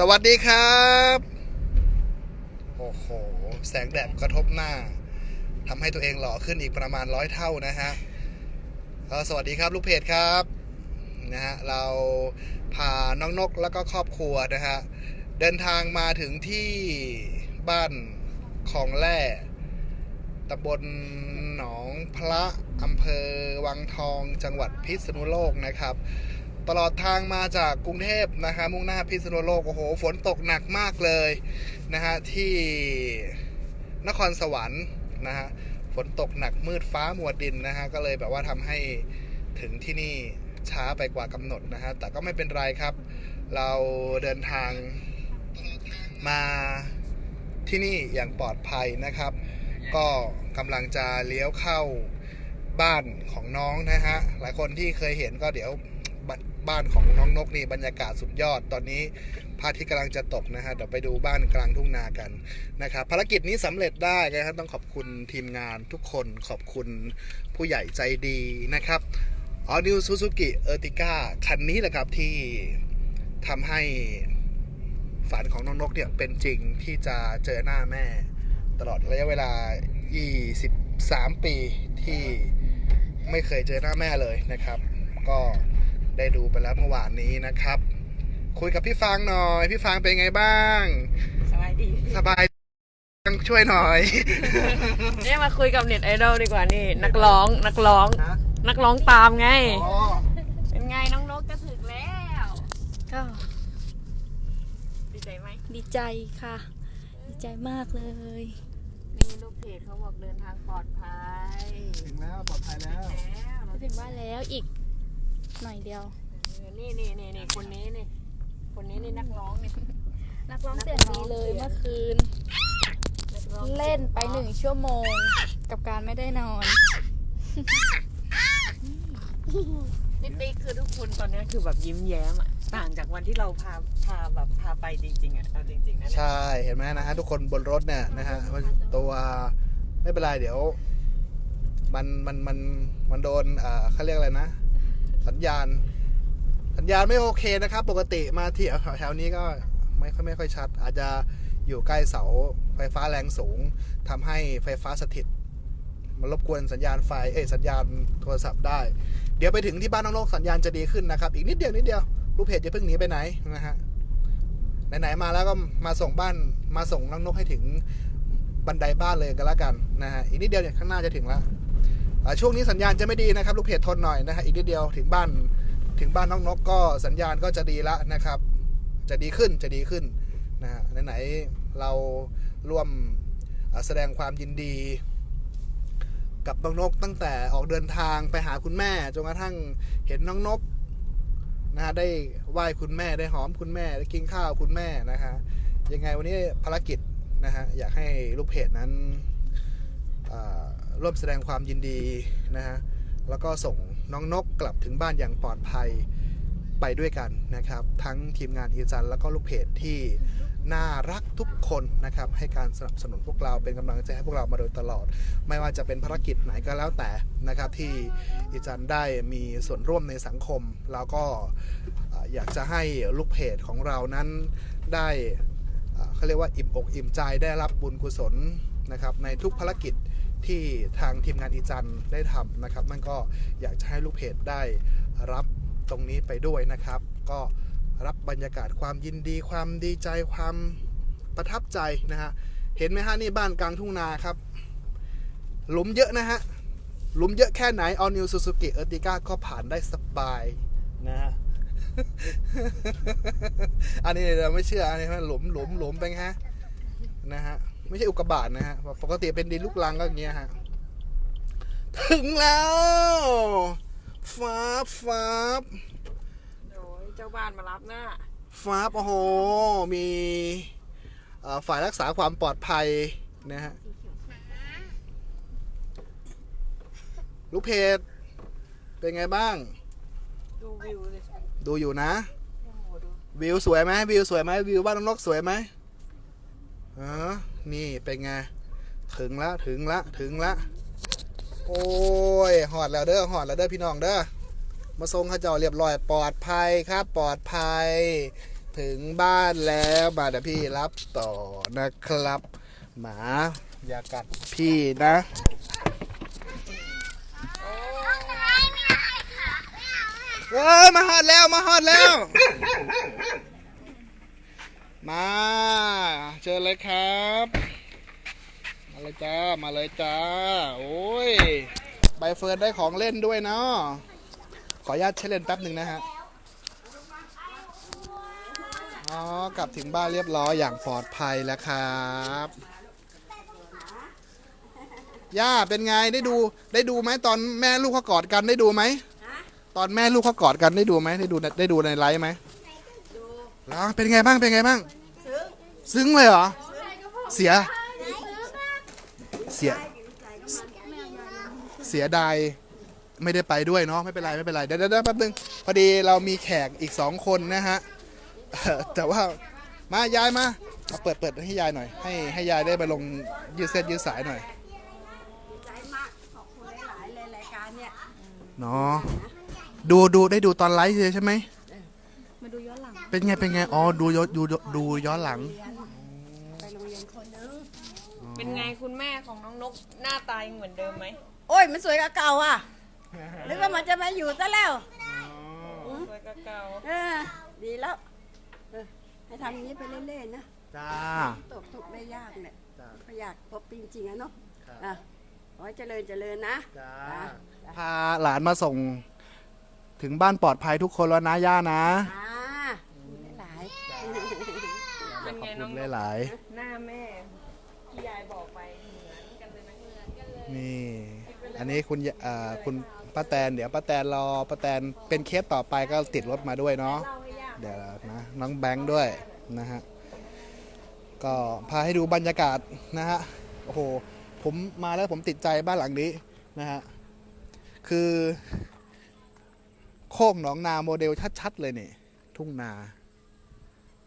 สวัสดีครับ โอ้โห แสงแดดกระทบหน้าทำให้ตัวเองหล่อขึ้นอีกประมาณร้อยเท่านะฮะก็สวัสดีครับลูกเพจครับนะฮะเราพาน้องนกแล้วก็ครอบครัวนะฮะเดินทางมาถึงที่บ้านของแร่ตำบลหนองพระอำเภอวังทองจังหวัดพิษณุโลกนะครับ ตลอดทางมาจากกรุงเทพนะฮะมุ่งหน้าพิษณุโลกโอ้โห ฝนตกหนักมากเลยนะฮะที่นครสวรรค์นะฮะฝนตกหนักมืดฟ้ามัวดินนะฮะก็เลยแบบว่าทำให้ถึงที่นี่ช้าไปกว่ากำหนดนะฮะแต่ก็ไม่เป็นไรครับ เราเดินทางมาที่นี่อย่างปลอดภัยนะครับ ก็กำลังจะเลี้ยวเข้าบ้านของน้องนะฮะ หลายคนที่เคยเห็นก็เดี๋ยว บ้านของน้องนกนี่บรรยากาศสุดยอด ตอนนี้พระอาทิตย์กำลังจะตกนะฮะเดี๋ยวไปดูบ้านกลางทุ่งนากันนะครับภารกิจนี้สำเร็จได้นะครับต้องขอบคุณทีมงานทุกคนขอบคุณผู้ใหญ่ใจดีนะครับออนิวซูซูกิเออร์ติก้าคันนี้แหละครับที่ทำให้ฝันของน้องนกเนี่ยเป็นจริงที่จะเจอหน้าแม่ ตลอดระยะเวลา 23 ปีที่ไม่เคยเจอหน้าแม่เลยนะครับ ก็ ได้ดูไปแล้วเมื่อวานนี้นะครับ คุยกับพี่ฟางหน่อย พี่ฟางเป็นไงบ้าง สบายดีสบายช่วยหน่อย เนี่ยมาคุยกับเน็ตไอดอลดีกว่านี่ นักร้องนักร้อง ฮะ นักร้องตามไง อ๋อเป็นไงน้องนกจะถึงแล้ว ก็ดีใจไหมดีใจค่ะ ดีใจมากเลย นี่ลูกเพจเขาบอกเดินทางปลอดภัยถึงแล้วปลอดภัยแล้ว แล้วเราก็ถึงบ้านแล้วอีก หน่อยเดียว นี่นี่นี่นี่คนนี้นี่ คนนี้นี่นักร้องนี่ นักร้องเสียงดีเลยเมื่อคืน นักร้องเล่นไปหนึ่งชั่วโมงกับการไม่ได้นอน นี่ติ๊กคือทุกคนตอนนี้คือแบบยิ้มแย้มอะต่างจากวันที่เราพาพาแบบพาไปจริงๆอะเอาจริงๆนะเนี่ยใช่เห็นไหมนะฮะทุกคนบนรถเนี่ยนะฮะตัวไม่เป็นไรเดี๋ยว มันมันมันมันโดนอ่าเขาเรียกอะไรนะ สัญญาณ สัญญาณไม่โอเคนะครับ ปกติมาที่แถวๆนี้ก็ไม่ค่อยไม่ค่อยชัด อาจจะอยู่ใกล้เสาไฟฟ้าแรงสูงทำให้ไฟฟ้าสถิตมันรบกวนสัญญาณไฟเอสัญญาณโทรศัพท์ได้ เดี๋ยวไปถึงที่บ้านน้องโลกสัญญาณจะดีขึ้นนะครับ อีกนิดเดียวนิดเดียวลูกเพจจะเพิ่งหนีไปไหนนะฮะไหนๆมาแล้วก็มาส่งบ้านมาส่งน้องนกให้ถึงบันไดบ้านเลยกันแล้วกันนะฮะอีกนิดเดียวเนี่ยข้างหน้าจะถึงแล้ว ช่วงนี้สัญญาณจะไม่ดีนะครับ ลูกเพจทนหน่อยนะฮะอีกนิดเดียวถึงบ้านถึงบ้านน้องนกก็สัญญาณก็จะดีละนะครับ จะดีขึ้นจะดีขึ้นนะฮะไหนๆเราร่วมแสดงความยินดี กับน้องนกตั้งแต่ออกเดินทางไปหาคุณแม่จนกระทั่งเห็นน้องนกนะฮะได้ไหว้คุณแม่ได้หอมคุณแม่ได้กินข้าวคุณแม่นะฮะยังไงวันนี้ภารกิจนะฮะอยากให้ลูกเพจนั้นอ่า ร่วมแสดงความยินดีนะฮะแล้วก็ส่งน้องนกกลับถึงบ้านอย่างปลอดภัยไปด้วยกันนะครับ ทั้งทีมงานอีจันแล้วก็ลูกเพจที่น่ารักทุกคนนะครับ ให้การสนับสนุนพวกเราเป็นกำลังใจให้พวกเรามาโดยตลอด ไม่ว่าจะเป็นภารกิจไหนก็แล้วแต่นะครับ ที่อีจันได้มีส่วนร่วมในสังคม แล้วก็อยากจะให้ลูกเพจของเรานั้นได้เขาเรียกว่าอิ่มอกอิ่มใจได้รับบุญกุศลนะครับในทุกภารกิจ ที่ทางทีมงานอีจันได้ทำนะครับ นั่นก็อยากจะให้ลูกเพจได้รับตรงนี้ไปด้วยนะครับ ก็รับบรรยากาศความยินดี ความดีใจความประทับใจนะฮะเห็นไหมฮะนี่บ้านกลางทุ่งนาครับ หลุมเยอะนะฮะหลุมเยอะแค่ไหน All New Suzuki Ertiga ก็ผ่านได้สบายนะฮะอันนี้เราไม่เชื่ออันนี้มันหลุมหลุมหลุมไปไงฮะนะฮะ ไม่ใช่อุกกาบาตนะฮะปกติเป็นดินลูกรังก็อย่างเงี้ยฮะถึงแล้วฟ้าบฟ้าบโอ้ยเจ้าบ้านมารับหน้าฟ้าบโอ้โหมีเอ่อฝ่ายรักษาความปลอดภัยนะฮะลูกเพจเป็นไงบ้าง ดูวิวเลยดูอยู่นะโอ้โหดูวิวสวยไหมวิวสวยไหมวิวบ้านน้องนกสวยไหมเออ นี่เป็นไง ถึงละถึงละถึงละโอ้ยหอดแล้วเด้อหอดแล้วเด้อพี่น้องเด้อมาส่งข้าเจ้าเรียบร้อยปลอดภัยครับ ปลอดภัย ถึงบ้านแล้วมาเดี๋ยวพี่รับต่อนะครับ หมาอย่ากัดพี่นะเอ้ยมาฮอดแล้วมาฮอดแล้ว มาเชิญเลยครับ มาเลยจ้า มาเลยจ้า โอ้ย ใบเฟิร์นได้ของเล่นด้วยเนาะขออนุญาตใช้เล่นแป๊บหนึ่งนะฮะ อ๋อ กลับถึงบ้านเรียบร้อยอย่างปลอดภัยแล้วครับย่าเป็นไงได้ดูได้ดูไหมตอนแม่ลูกเขากอดกันได้ดูไหมตอนแม่ลูกเขากอดกันได้ดูไหมได้ดูได้ดูในไลฟ์ไหมดูแล้วเป็นไงบ้างเป็นไงบ้าง ซึ้งเลยเหรอ เสีย เสีย เสียดายไม่ได้ไปด้วยเนาะไม่เป็นไรไม่เป็นไรเดี๋ยวเดี๋ยวเดี๋ยวแป๊บนึงพอดีเรามีแขกอีกสองคนนะฮะเอ่อแต่ว่ามายายมาเอาเปิดเปิดให้ยายหน่อย ให้ให้ยายได้ไปลงยืดเส้นยืดสายหน่อยใจมากขอบคุณหลายๆเลยรายการเนี่ยเนาะดูดูได้ดูตอนไลฟ์เลยใช่ไหมมาดูย้อนหลังเป็นไงเป็นไงอ๋อดูย้อนดูดูดูย้อนหลัง ไปโรงเรียนคนนึง เป็นไงคุณแม่ของน้องนกหน้าตายังเหมือนเดิมไหมโอ้ยมันสวยกว่าเก่าอะหรือว่ามันจะมาอยู่ซะแล้ว สวยกว่าเก่าเออ ดีแล้วเออให้ทำอย่างนี้ไปเรื่อยๆนะจ้า ตกทุกข์ได้ยากเนี่ยจ้าก็อยากพบจริงๆอะเนาะครับอะขอให้เจริญเจริญนะจ้า จ้าพาหลานมาส่ง ถึงบ้านปลอดภัยทุกคนแล้วนะย่านะอ่าหลาย เป็นขอไงบน้คุองณนกหลายหน้าแม่ ที่ยายบอกไปเหมือนกันเลยไหมเหมือนกันเลยๆนี่ อันนี้คุณยเอ่อคุณป้าแตน เดี๋ยวป้าแตนรอป้าแตนเป็นเคสต่อไปก็ติดรถมาด้วยเนาะ เล่าให้ย่าเดี๋ยวนะน้องแบงค์ด้วยนะฮะ ก็พาให้ดูบรรยากาศนะฮะ โอ้โห ผมมาแล้วผมติดใจบ้านหลังนี้นะฮะ คือ โคกหนองนาโมเดลชัดๆเลยนี่ ทุ่งนา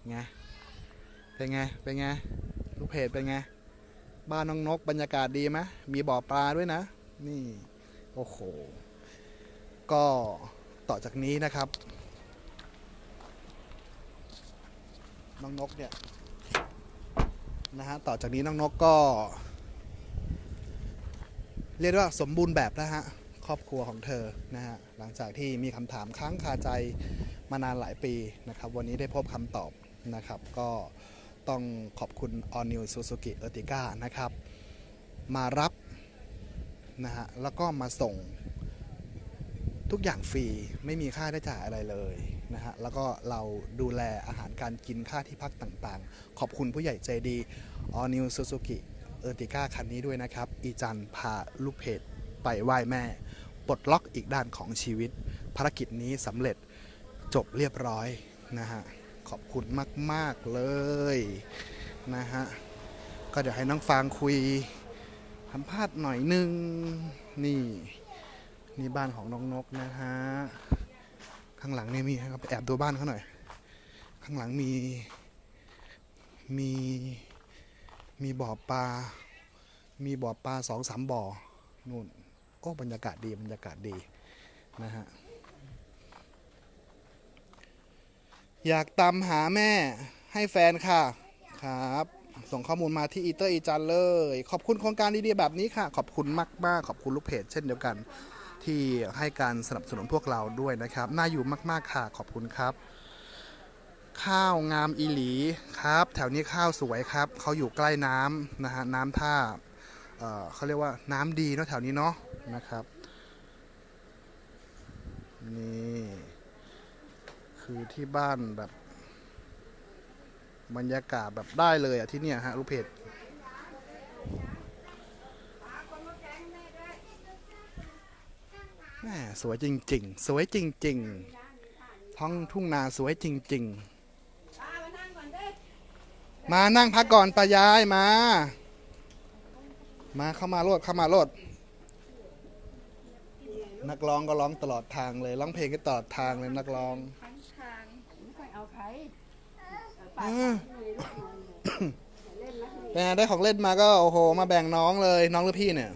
ไงเป็นไง เป็นไง ลูกเพจเป็นไง บ้านน้องนกบรรยากาศดีไหมมีบ่อปลาด้วยนะ นี่โอ้โห ก็ต่อจากนี้นะครับ น้องนกเนี่ยนะฮะต่อจากนี้น้องนกก็ เรียกว่าสมบูรณ์แบบแล้วฮะครอบครัวของเธอนะฮะหลังจากที่มีคำถามค้างคาใจมานานหลายปีนะครับ วันนี้ได้พบคำตอบนะครับก็ ต้องขอบคุณ All New Suzuki Ertiga นะครับ มารับนะฮะแล้วก็มาส่งทุกอย่างฟรีไม่มีค่าใช้จ่ายอะไรเลยนะฮะแล้วก็เราดูแลอาหารการกินค่าที่พักต่างๆ ขอบคุณผู้ใหญ่ใจดี All New Suzuki Ertiga คันนี้ด้วยนะครับ อีจันพาลูกเพจไปไหว้แม่ ปลดล็อกอีกด้านของชีวิต ภารกิจนี้สำเร็จจบเรียบร้อยนะฮะ ขอบคุณมาก ๆ เลยนะฮะ ก็เดี๋ยวให้น้องฟางคุยสัมภาษณ์หน่อยนึง นี่ นี่บ้านของน้องนกนะฮะ ข้างหลังเนี่ยมีครับแอบดูบ้านเขาหน่อย ข้างหลังมี มี มีบ่อปลา มีบ่อปลาสองสามบ่อนู่นโอ้บรรยากาศดีบรรยากาศดีนะฮะ อยากตามหาแม่ให้แฟนค่ะครับ ส่งข้อมูลมาที่อีเตอร์อีจันเลย ขอบคุณโครงการดีๆแบบนี้ค่ะ ขอบคุณมากๆ ขอบคุณลูกเพจเช่นเดียวกัน ที่ให้การสนับสนุนพวกเราด้วยนะครับ น่าอยู่มากๆค่ะ ขอบคุณครับ ข้าวงามอีหลีครับ แถวนี้ข้าวสวยครับเขาอยู่ใกล้น้ำนะฮะน้ำท่าเเขาเรียกว่าน้ำดีเนาะแถวนี้เนาะนะครับนี่ คือที่บ้านแบบ บรรยากาศแบบได้เลยอะที่เนี่ยฮะลูกเพจแม่สวยจริง ๆ สวยจริง ๆ ท้องทุ่งนาสวยจริง ๆ มานั่งพักก่อนปายายมา มาเข้ามาโลดเข้ามาโลด นักร้องก็ร้องตลอดทางเลย ร้องเพลงก็ตลอดทางเลยนักร้อง ไม่ค่อยเอาใคร เออเป็นไงได้ของเล่นมาก็โอ้โห มาแบ่งน้องเลยน้องหรือพี่เนี่ย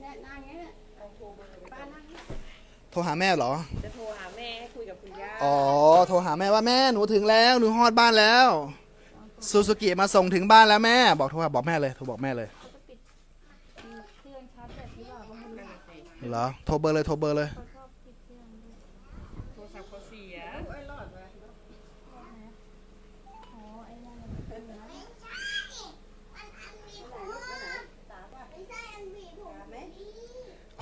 เนี่ยนางเงี้ยป้านั่งเนี่ยโทรหาแม่เหรอ จะโทรหาแม่ให้คุยกับกับคุณย่า อ๋อ โทรหาแม่ว่าแม่หนูถึงแล้วหนูฮอดบ้านแล้วซูซูกิมาส่งถึงบ้านแล้วแม่ บอกโทรหาบอกแม่เลยโทรบอกแม่เลยเครื่องชาร์จแบตหรือเปล่าก็ไม่รู้เหรอโทรเบอร์เลยโทรเบอร์เลย เขาชอบติดเครื่องด้วย โทรศัพท์เขาเสีย อ๋อไอ้นั่นน่ะ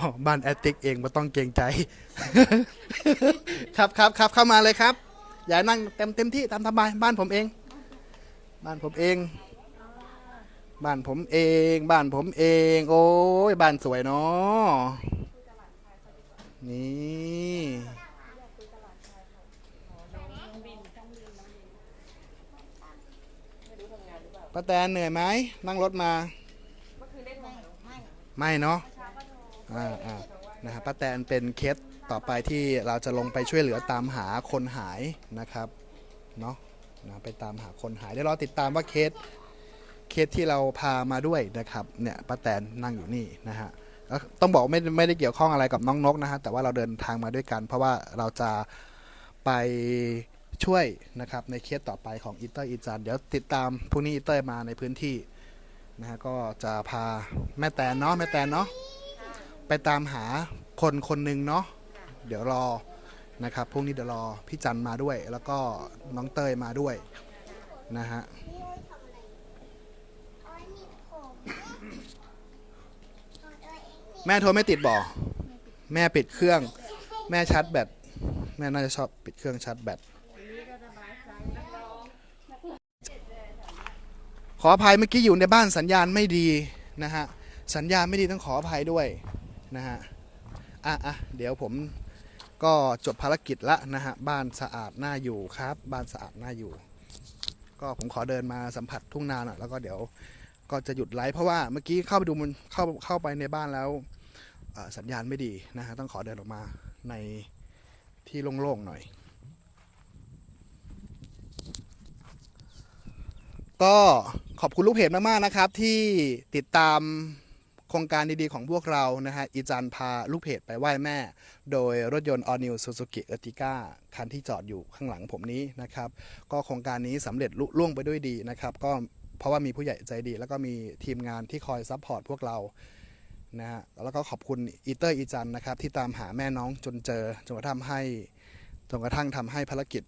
อ๋อบ้านแอตติกเองไม่ต้องเกรงใจ ครับครับครับเข้ามาเลยครับ อย่านั่งเต็มเต็มที่ตามสบายบ้านผมเอง บ้านผมเอง บ้านผมเอง บ้านผมเอง โอ้ยบ้านสวยเนาะนี่ป้าแตนเหนื่อยไหมนั่งรถมา ไม่เนาะ อ่าอ่านะครับป้าแตนเป็นเคสต่อไปที่เราจะลงไปช่วยเหลือตามหาคนหายนะครับเนาะนะไปตามหาคนหายเดี๋ยวรอติดตามว่าเคสเคสที่เราพามาด้วยนะครับเนี่ยป้าแตนนั่งอยู่นี่นะฮะต้องบอกไม่ไม่ได้เกี่ยวข้องอะไรกับน้องนกนะฮะแต่ว่าเราเดินทางมาด้วยกัน เพราะว่าเราจะไปช่วยนะครับในเคสต่อไปของอีเตอร์อีจันเดี๋ยวติดตามพรุ่งนี้อีเตอร์มาในพื้นที่นะฮะก็จะพาแม่แตนเนาะแม่แตนเนาะ ไปตามหาคนคนหนึ่งเนาะเดี๋ยวรอนะครับพรุ่งนี้เดี๋ยวรอพี่จันมาด้วย แล้วก็น้องเตยมาด้วยนะฮะแม่โทรไม่ติดบ่แม่ปิดเครื่อง แม่ชาร์จแบตแม่น่าจะชอบปิดเครื่องชาร์จแบตขออภัยเมื่อกี้อยู่ในบ้านสัญญาณไม่ดีนะฮะสัญญาณไม่ดีต้องขออภัยด้วย นะฮะอะอะเดี๋ยวผมก็จบภารกิจละนะฮะบ้านสะอาดน่าอยู่ครับ บ้านสะอาดน่าอยู่ ก็ผมขอเดินมาสัมผัสทุ่งนาหน่อยแล้วก็เดี๋ยวก็จะหยุดไลฟ์เพราะว่าเมื่อกี้เข้าไปดูมันเข้าเข้าไปในบ้านแล้วสัญญาณไม่ดีนะฮะต้องขอเดินออกมาในที่โล่งๆหน่อย ก็ขอบคุณลูกเพจมากๆนะครับที่ติดตาม โครงการดีๆของพวกเรานะฮะอีจันพาลูกเพจไปไหว้แม่ โดยรถยนต์ All New Suzuki Ertiga คันที่จอดอยู่ข้างหลังผมนี้นะครับ ก็โครงการนี้สำเร็จลุล่วงไปด้วยดีนะครับ ก็เพราะว่ามีผู้ใหญ่ใจดี แล้วก็มีทีมงานที่คอยซัพพอร์ตพวกเรานะฮะแล้วก็ขอบคุณอีเตอร์อีจันนะครับ ที่ตามหาแม่น้องจนเจอจนกระทั่งให้จนกระทั่งทำให้ภารกิจ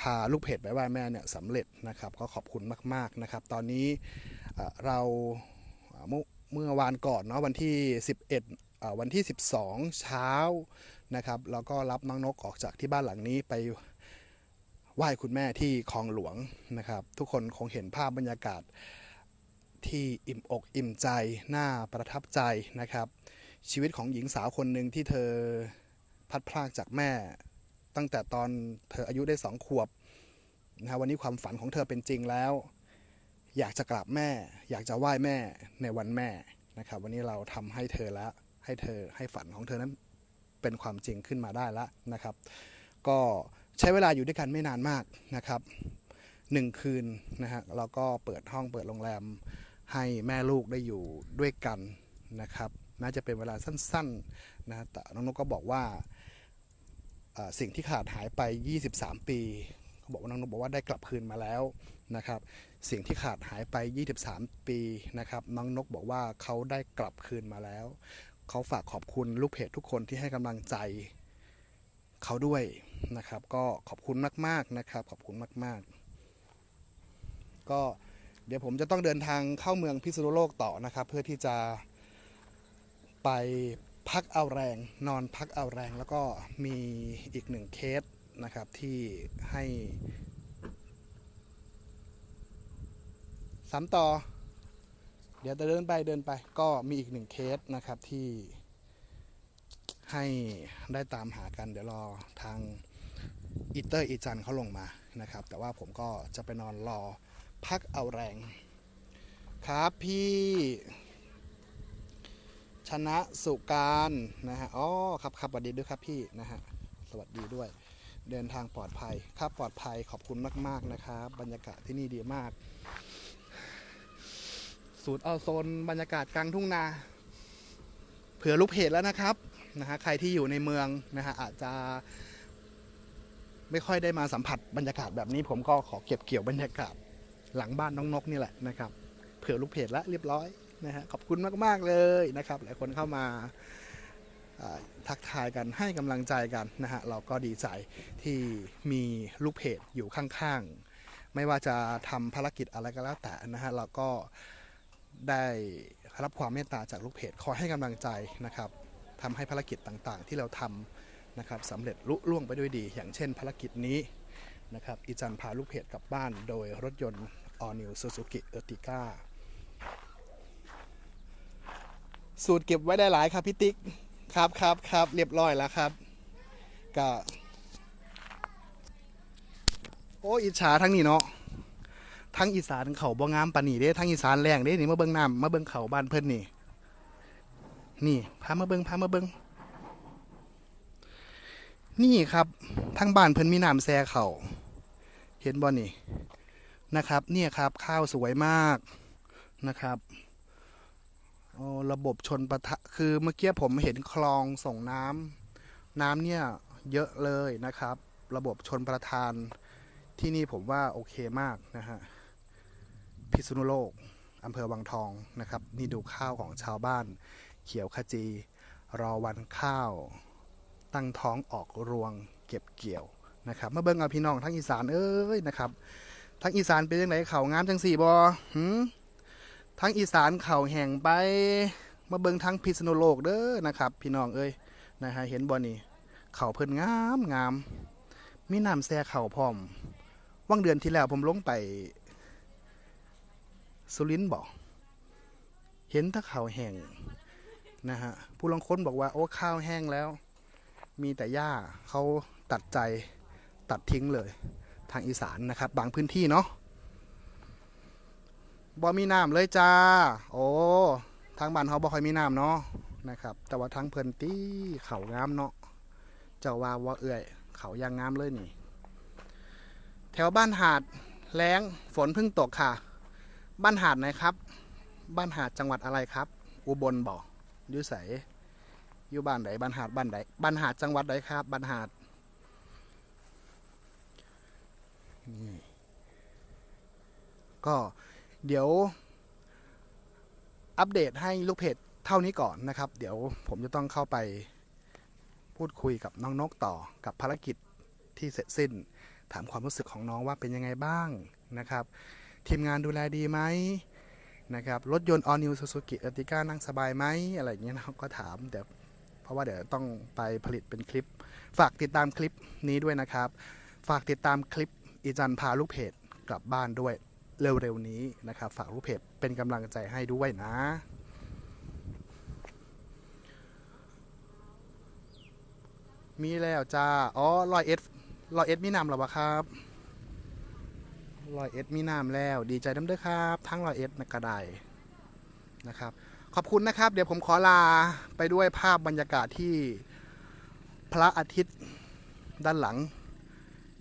พาลูกเพจไปไหว้แม่เนี่ยสำเร็จนะครับ ก็ขอบคุณมาก ๆนะครับ ตอนนี้ เราเมื่อวานก่อนเนาะวันที่ 11เอ่อวันที่ 12 เช้านะครับแล้วก็รับน้องนกออกจากที่บ้านหลังนี้ไปไหว้คุณแม่ที่คลองหลวงนะครับ ทุกคนคงเห็นภาพบรรยากาศที่อิ่มอกอิ่มใจน่าประทับใจนะครับ ชีวิตของหญิงสาวคนหนึ่งที่เธอพัดพรากจากแม่ ตั้งแต่ตอนเธออายุได้สองขวบนะฮะวันนี้ความฝันของเธอเป็นจริงแล้ว อยากจะกราบแม่ อยากจะไหว้แม่ในวันแม่นะครับ วันนี้เราทำให้เธอแล้วให้เธอให้ฝันของเธอนั้นเป็นความจริงขึ้นมาได้แล้วนะครับ ก็ใช้เวลาอยู่ด้วยกันไม่นานมากนะครับหนึ่งคืนนะฮะเราก็เปิดห้องเปิดโรงแรม ให้แม่ลูกได้อยู่ด้วยกันนะครับ น่าจะเป็นเวลาสั้นๆนะแต่น้องนกก็บอกว่าสิ่งที่ขาดหายไป 23 ปี เขาบอกว่าน้องนกบอกว่าได้กลับคืนมาแล้วนะครับ สิ่งที่ขาดหายไป 23 ปีนะครับ น้องนกบอกว่าเขาได้กลับคืนมาแล้ว เขาฝากขอบคุณลูกเพจทุกคนที่ให้กำลังใจเขาด้วยนะครับ ก็ขอบคุณมากๆนะครับ ขอบคุณมากๆ ก็เดี๋ยวผมจะต้องเดินทางเข้าเมืองพิษณุโลกต่อนะครับ เพื่อที่จะไปพักเอาแรง นอนพักเอาแรง แล้วก็มีอีกหนึ่งเคส นะครับที่ให้สามต่อ เดี๋ยวจะเดินไปเดินไปก็มีอีกหนึ่งเคสนะครับที่ให้ได้ตามหากันเดี๋ยวรอทางอีเตอร์อีจันเขาลงมานะครับ แต่ว่าผมก็จะไปนอนรอพักเอาแรง ครับพี่ชนะสุการนะฮะ อ๋อ ครับครับสวัสดีด้วยครับพี่นะฮะ สวัสดีด้วย เดินทางปลอดภัยครับปลอดภัยขอบคุณมาก ๆนะครับ บรรยากาศที่นี่ดีมาก สูตรเอาโซนบรรยากาศกลางทุ่งนา เผื่อลูกเพจแล้วนะครับนะฮะใครที่อยู่ในเมืองนะฮะอาจจะไม่ค่อยได้มาสัมผัสบรรยากาศแบบนี้ ผมก็ขอเก็บเกี่ยวบรรยากาศหลังบ้านน้องนกนี่แหละนะครับ เผื่อลูกเพจละเรียบร้อยนะฮะขอบคุณมาก ๆ เลยนะครับ หลายคนเข้ามาอ่า ทักทายกันให้กำลังใจกันนะฮะเราก็ดีใจที่มีลูกเพจอยู่ข้างๆ ไม่ว่าจะทำภารกิจอะไรก็แล้วแต่นะฮะเราก็ได้รับความเมตตาจากลูกเพจคอยให้กำลังใจนะครับทำให้ภารกิจต่างๆ ที่เราทำนะครับสำเร็จลุล่วงไปด้วยดี อย่างเช่น ภารกิจนี้นะครับอีจันพาลูกเพจกลับบ้านโดยรถยนต์ All New Suzuki Ertiga สูตรเก็บไว้ได้หลายครับพี่ติ๊ก ครับครับครับเรียบร้อยแล้วครับก็โอ้อิจฉาทั้งนี้เนาะทั้งอีสานเขาบ่งามปานนี่เด้ทั้งอีสานแรงเด้นี่มาเบิ่งน้ำมาเบิ่งเขาบ้านเพิ่นนี่ นี่พามาเบิ่งพามาเบิ่งนี่ครับทั้งบ้านเพิ่นมีน้ำแซ่เขาเห็นบ่นี่นะครับ เนี่ยครับข้าวสวยมากนะครับ โอ้ระบบชนประทะคือเมื่อกี้ผมเห็นคลองส่งน้ำน้ำเนี่ยเยอะเลยนะครับ ระบบชนประทานที่นี่ผมว่าโอเคมากนะฮะพิษณุโลกอำเภอวังทองนะครับ นี่ดูข้าวของชาวบ้าน เขียวขจี รอวันข้าว ตั้งท้องออกรวงเก็บเกี่ยวนะครับมาเบิ่งเอาพี่น้องทั้งอีสานเอ้ยนะครับทั้งอีสานเป็นยังไงเขางามจังสี่บอหืม ทั้งอีสานเขาแห่งไปมาเบิ่งทั้งพิษณุโลกเด้อนะครับ พี่น้องเอ้ยนะฮะเห็นบอนี่เขาเพิ่นงามงามมีน้ำแซ่เขาพร้อมว่างเดือนที่แล้วผมลงไป สุรินทร์บอกเห็นถ้าเขาแห่งนะฮะผู้ลงค้นบอกว่า โอ้ข้าวแห้งแล้ว มีแต่หญ้าเขาตัดใจตัดทิ้งเลย ทางอีสานนะครับ บางพื้นที่เนาะ บ่มีน้ำเลยจ้า โอ้ทางบ้านเขาบ่ค่อยมีน้ำเนาะนะครับ แต่ว่าทางเพิ่นตี้เขางามเนาะเจ้าว่าว่าเอื่อย เขายังงามเลยนี่ แถวบ้านหาดแล้งฝนเพิ่งตกค่ะ บ้านหาดไหนครับ บ้านหาดจังหวัดอะไรครับ อุบลบอกอยู่ใสอยู่บ้านไหนบ้านหาดบ้านไหนบ้านหาดจังหวัดไหนครับบ้านหาดนี่ก็ เดี๋ยว อัปเดตให้ลูกเพจเท่านี้ก่อนนะครับ เดี๋ยวผมจะต้องเข้าไปพูดคุยกับน้องนกต่อกับภารกิจที่เสร็จสิ้น ถามความรู้สึกของน้องว่าเป็นยังไงบ้างนะครับ ทีมงานดูแลดีไหมนะครับ รถยนต์ All New Suzuki Ertiga นั่งสบายไหมอะไรอย่างเงี้ยนะก็ถามเดี๋ยวเพราะว่าเดี๋ยวต้องไปผลิตเป็นคลิป ฝากติดตามคลิปนี้ด้วยนะครับ ฝากติดตามคลิปอีจันพาลูกเพจกลับบ้านด้วย เร็วๆนี้นะครับ ฝากลูกเพจเป็นกำลังใจให้ด้วยนะ มีแล้วจ้า อ๋อรอยเอสรอยเอสมีนำหรอวะครับรอยเอ็ดมีน้ำแล้ว ดีใจน้ำเด้อครับ ทั้งรอยเอ็ดนะกระไดนะครับ ขอบคุณนะครับ เดี๋ยวผมขอลาไปด้วยภาพบรรยากาศที่พระอาทิตย์ด้านหลัง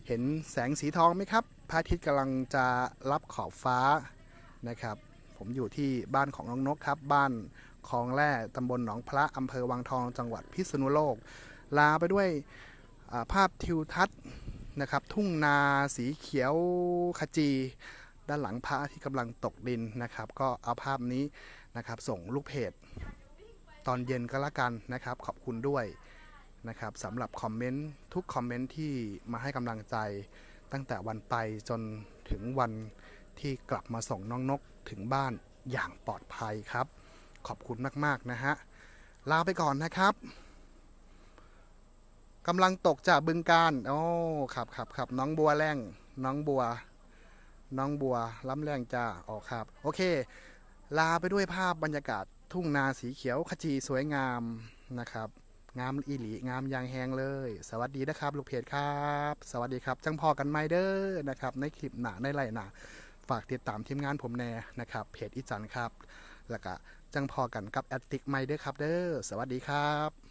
เห็นแสงสีทองไหมครับ พระอาทิตย์กำลังจะรับขอบฟ้านะครับ ผมอยู่ที่บ้านของน้องนกครับ บ้านคลองแร่ตำบลหนองพระอำเภอวังทองจังหวัดพิษณุโลก ลาไปด้วยาภาพทิวทัศน์นะครับ ทุ่งนาสีเขียวขจี ด้านหลังพระที่กำลังตกดินนะครับ ก็เอาภาพนี้นะครับ ส่งลูกเพจตอนเย็นก็แล้วกันนะครับ ขอบคุณด้วยนะครับสำหรับคอมเมนต์ทุกคอมเมนต์ที่มาให้กำลังใจ ตั้งแต่วันไปจนถึงวันที่กลับมาส่งน้องนกถึงบ้านอย่างปลอดภัยครับ ขอบคุณมากๆนะฮะ ลาไปก่อนนะครับกำลังตกจากบึงการโอ้ครับครับครับน้องบัวแรงน้องบัว น้องบัวล้ำแรงจ้าอ๋อครับ โอเค ลาไปด้วยภาพบรรยากาศทุ่งนาสีเขียวขจีสวยงามนะครับ งามอีหลีงามยางแหงเลย สวัสดีนะครับ ลูกเพจครับ สวัสดีครับ จังพอกันไมเดอร์นะครับ ในคลิปหนาในไลน์หนาฝากติดตามทีมงานผมแน่นะครับ เพจอีจันครับ แล้วก็จังพอกันกับแอดติกไมเดอร์ครับเด้อสวัสดีครับ